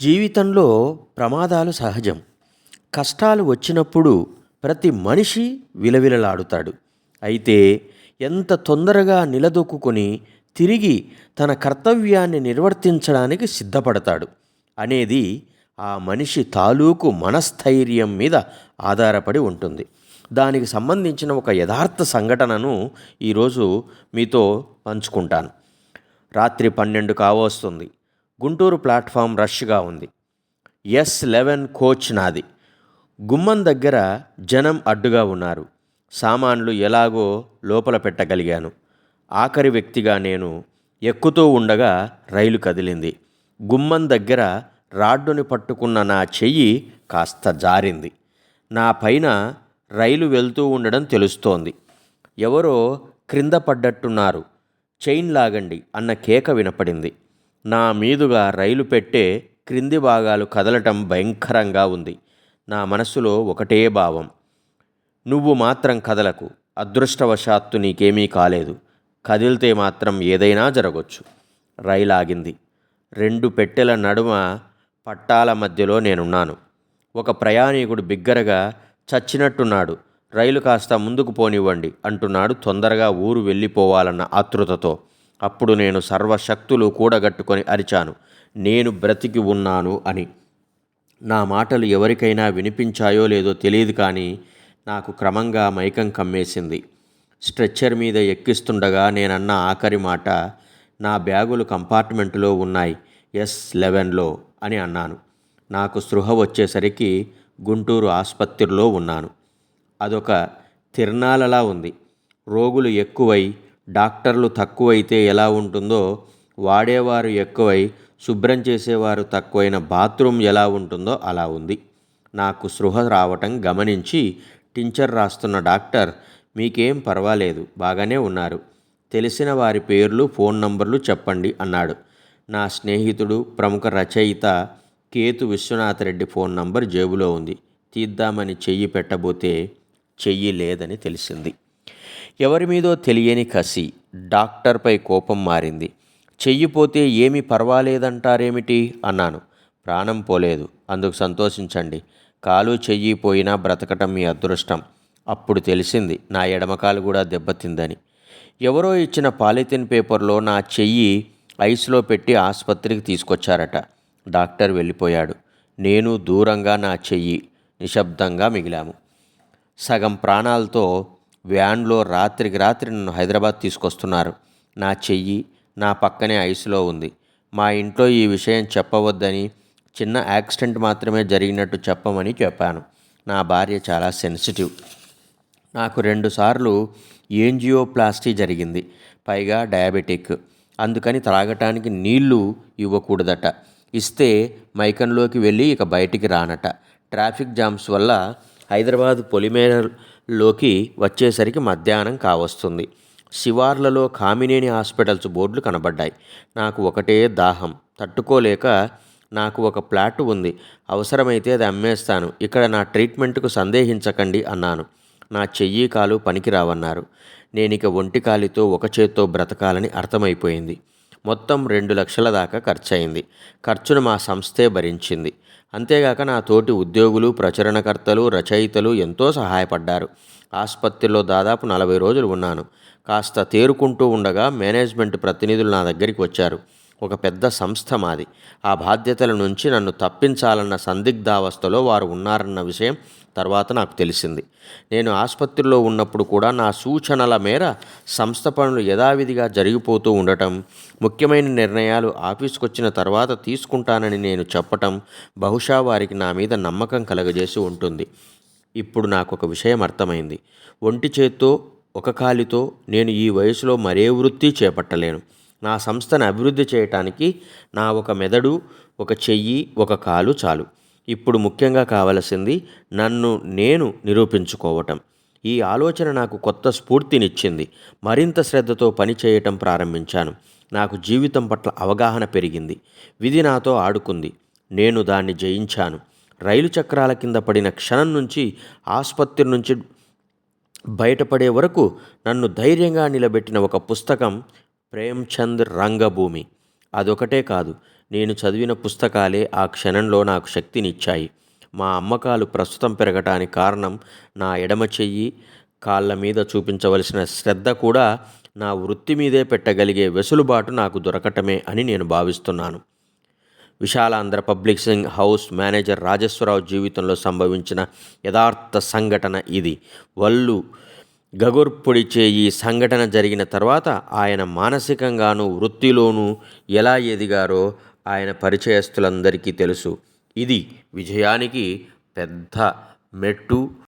జీవితంలో ప్రమాదాలు సహజం. కష్టాలు వచ్చినప్పుడు ప్రతి మనిషి విలవిలలాడుతాడు. అయితే ఎంత తొందరగా నిలదొక్కుని తిరిగి తన కర్తవ్యాన్ని నిర్వర్తించడానికి సిద్ధపడతాడు అనేది ఆ మనిషి తాలూకు మనస్థైర్యం మీద ఆధారపడి ఉంటుంది. దానికి సంబంధించిన ఒక యథార్థ సంఘటనను ఈరోజు మీతో పంచుకుంటాను. రాత్రి పన్నెండు కావస్తుంది గుంటూరు ప్లాట్ఫామ్ రష్గా ఉంది. ఎస్ లెవెన్ కోచ్ నాది. గుమ్మం దగ్గర జనం అడ్డుగా ఉన్నారు. సామాన్లు ఎలాగో లోపల పెట్టగలిగాను. ఆఖరి వ్యక్తిగా నేను ఎక్కుతూ ఉండగా రైలు కదిలింది. గుమ్మం దగ్గర రాడ్డుని పట్టుకున్న నా చెయ్యి కాస్త జారింది. నా పైన రైలు వెళ్తూ ఉండడం తెలుస్తోంది. ఎవరో క్రింద పడ్డట్టున్నారు. చైన్ లాగండి అన్న కేక వినపడింది. నా మీదుగా రైలు పెట్టే క్రింది భాగాలు కదలటం భయంకరంగా ఉంది. నా మనసులో ఒకటే భావం. నువ్వు మాత్రం కదలకు. అదృష్టవశాత్తు నీకేమీ కాలేదు. కదిలితే మాత్రం ఏదైనా జరగవచ్చు రైలు ఆగింది రెండు పెట్టెల నడుమ పట్టాల మధ్యలో నేనున్నాను. ఒక ప్రయాణికుడు బిగ్గరగా చచ్చినట్టున్నాడు. రైలు కాస్త ముందుకు పోనివ్వండి అంటున్నాడు తొందరగా ఊరు వెళ్ళిపోవాలన్న ఆతృతతో. అప్పుడు నేను సర్వశక్తులు కూడగట్టుకొని అరిచాను. నేను బ్రతికి ఉన్నాను అని. నా మాటలు ఎవరికైనా వినిపించాయో లేదో తెలియదు కానీ నాకు క్రమంగా మైకం కమ్మేసింది. స్ట్రెచ్చర్ మీద ఎక్కిస్తుండగా నేనన్న ఆఖరి మాట నా బ్యాగులు కంపార్ట్మెంట్లో ఉన్నాయి ఎస్ లెవెన్లో అని అన్నాను. నాకు స్పృహ వచ్చేసరికి గుంటూరు ఆసుపత్రిలో ఉన్నాను. అదొక తిరణాలలా ఉంది. రోగులు ఎక్కువై డాక్టర్లు తక్కువైతే ఎలా ఉంటుందో వాడేవారు ఎక్కువై శుభ్రం చేసేవారు తక్కువైన బాత్రూమ్ ఎలా ఉంటుందో అలా ఉంది. నాకు స్పృహ రావటం గమనించి టించర్ రాస్తున్న డాక్టర్ మీకేం పర్వాలేదు బాగానే ఉన్నారు. తెలిసిన వారి పేర్లు ఫోన్ నంబర్లు చెప్పండి అన్నాడు. నా స్నేహితుడు ప్రముఖ రచయిత కేతు విశ్వనాథరెడ్డి ఫోన్ నంబర్ జేబులో ఉంది. తీద్దామని చెయ్యి పెట్టబోతే చెయ్యి లేదని తెలిసింది. ఎవరి మీదో తెలియని కసి డాక్టర్పై కోపం మారింది. చెయ్యిపోతే ఏమి పర్వాలేదంటారేమిటి? అన్నాను. ప్రాణం పోలేదు. అందుకు సంతోషించండి. కాలు చెయ్యి పోయినా బ్రతకటం మీ అదృష్టం. అప్పుడు తెలిసింది నా ఎడమకాలు కూడా దెబ్బతిందని. ఎవరో ఇచ్చిన పాలిథిన్ పేపర్లో నా చెయ్యి ఐస్లో పెట్టి ఆసుపత్రికి తీసుకొచ్చారట. డాక్టర్ వెళ్ళిపోయాడు. నేను దూరంగా నా చెయ్యి నిశ్శబ్దంగా మిగిలాము. సగం ప్రాణాలతో వ్యాన్లో రాత్రికి రాత్రి నన్ను హైదరాబాద్ తీసుకొస్తున్నారు. నా చెయ్యి నా పక్కనే ఐసులో ఉంది. మా ఇంట్లో ఈ విషయం చెప్పవద్దని చిన్న యాక్సిడెంట్ మాత్రమే జరిగినట్టు చెప్పమని చెప్పాను. నా భార్య చాలా సెన్సిటివ్. నాకు రెండుసార్లు ఏంజియోప్లాస్టీ జరిగింది. పైగా డయాబెటిక్. అందుకని త్రాగటానికి నీళ్ళు ఇవ్వకూడదట. ఇస్తే మైకంలోకి వెళ్ళి ఇక బయటికి రానట. ట్రాఫిక్ జామ్స్ వల్ల హైదరాబాద్ పొలిమేరలోకి వచ్చేసరికి మధ్యాహ్నం కావస్తుంది. శివార్లలో కామినేని హాస్పిటల్స్ బోర్డులు కనబడ్డాయి. నాకు ఒకటే దాహం. తట్టుకోలేక నాకు ఒక ప్లాట్ ఉంది. అవసరమైతే అది అమ్మేస్తాను. ఇక్కడ నా ట్రీట్మెంట్కు సందేహించకండి అన్నాను. నా చెయ్యి కాలు పనికిరావన్నారు. నేనిక ఒంటి కాలితో ఒక చేత్తో బ్రతకాలని అర్థమైపోయింది. మొత్తం రెండు లక్షల దాకా ఖర్చయింది. ఖర్చును మా సంస్థే భరించింది. అంతేగాక నా తోటి ఉద్యోగులు ప్రచురణకర్తలు రచయితలు ఎంతో సహాయపడ్డారు. ఆసుపత్రిలో దాదాపు నలభై రోజులు ఉన్నాను. కాస్త తేరుకుంటూ ఉండగా మేనేజ్మెంట్ ప్రతినిధులు నా దగ్గరికి వచ్చారు. ఒక పెద్ద సంస్థ మాది. ఆ బాధ్యతల నుంచి నన్ను తప్పించాలన్న సందిగ్ధావస్థలో వారు ఉన్నారన్న విషయం తర్వాత నాకు తెలిసింది. నేను ఆసుపత్రిలో ఉన్నప్పుడు కూడా నా సూచనల మేర సంస్థ పనులు యథావిధిగా జరిగిపోతూ ఉండటం ముఖ్యమైన నిర్ణయాలు ఆఫీస్కి వచ్చిన తర్వాత తీసుకుంటానని నేను చెప్పటం బహుశా వారికి నా మీద నమ్మకం కలగజేసి ఉంటుంది. ఇప్పుడు నాకు ఒక విషయం అర్థమైంది. ఒంటి చేత్తో ఒక కాలితో నేను ఈ వయసులో మరే వృత్తి చేపట్టలేను. నా సంస్థను అభివృద్ధి చేయటానికి నా ఒక మెదడు ఒక చెయ్యి ఒక కాలు చాలు. ఇప్పుడు ముఖ్యంగా కావలసింది నన్ను నేను నిరూపించుకోవటం. ఈ ఆలోచన నాకు కొత్త స్ఫూర్తినిచ్చింది. మరింత శ్రద్ధతో పనిచేయటం ప్రారంభించాను. నాకు జీవితం పట్ల అవగాహన పెరిగింది. విధి నాతో ఆడుకుంది. నేను దాన్ని జయించాను. రైలు చక్రాల కింద పడిన క్షణం నుంచి ఆసుపత్రి నుంచి బయటపడే వరకు నన్ను ధైర్యంగా నిలబెట్టిన ఒక పుస్తకం ప్రేమ్చంద్ రంగభూమి. అదొకటే కాదు నేను చదివిన పుస్తకాలే ఆ క్షణంలో నాకు శక్తినిచ్చాయి. మా అమ్మకాలు ప్రస్తుతం పెరగటానికి కారణం నా ఎడమ చెయ్యి కాళ్ళ మీద చూపించవలసిన శ్రద్ధ కూడా నా వృత్తి మీదే పెట్టగలిగే వెసులుబాటు నాకు దొరకటమే అని నేను భావిస్తున్నాను. Visalandhra publishing house manager Rajeswara Rao జీవితంలో సంభవించిన యథార్థ సంఘటన ఇది. వల్లు గగుర్పొడిచే ఈ సంఘటన జరిగిన తర్వాత ఆయన మానసికంగానూ వృత్తిలోనూ ఎలా ఎదిగారో ఆయన పరిచయస్తులందరికీ తెలుసు. ఇది విజయానికి పెద్ద మెట్టు.